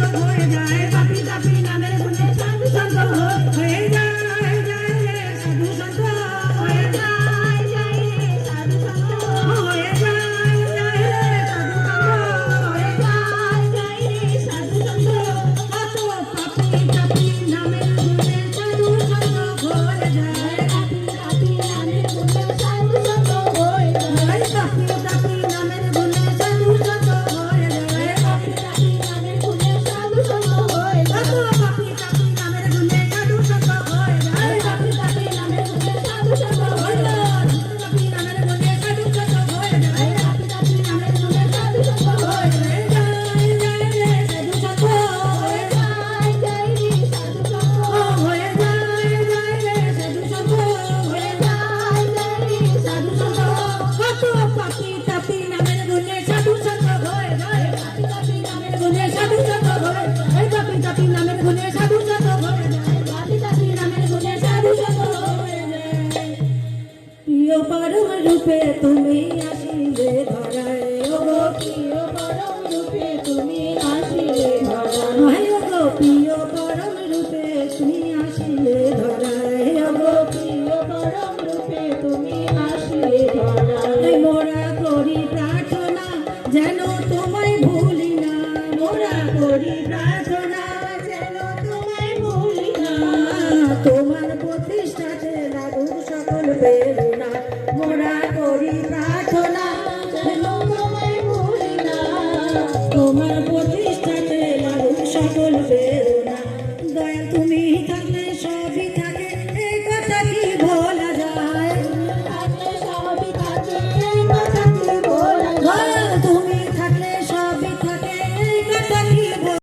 Gracias. তুমি আসিলে ধরায়। প্রিয় পরম রূপে তুমি আসিলে মোরা করি প্রার্থনা যেন তোমায় ভুলি না। মোরা করি প্রার্থনা যেন না। তোমার প্রতিষ্ঠাতে লাগুক সকল প্রেরণা। মোরা করি প্রার্থনা তোমার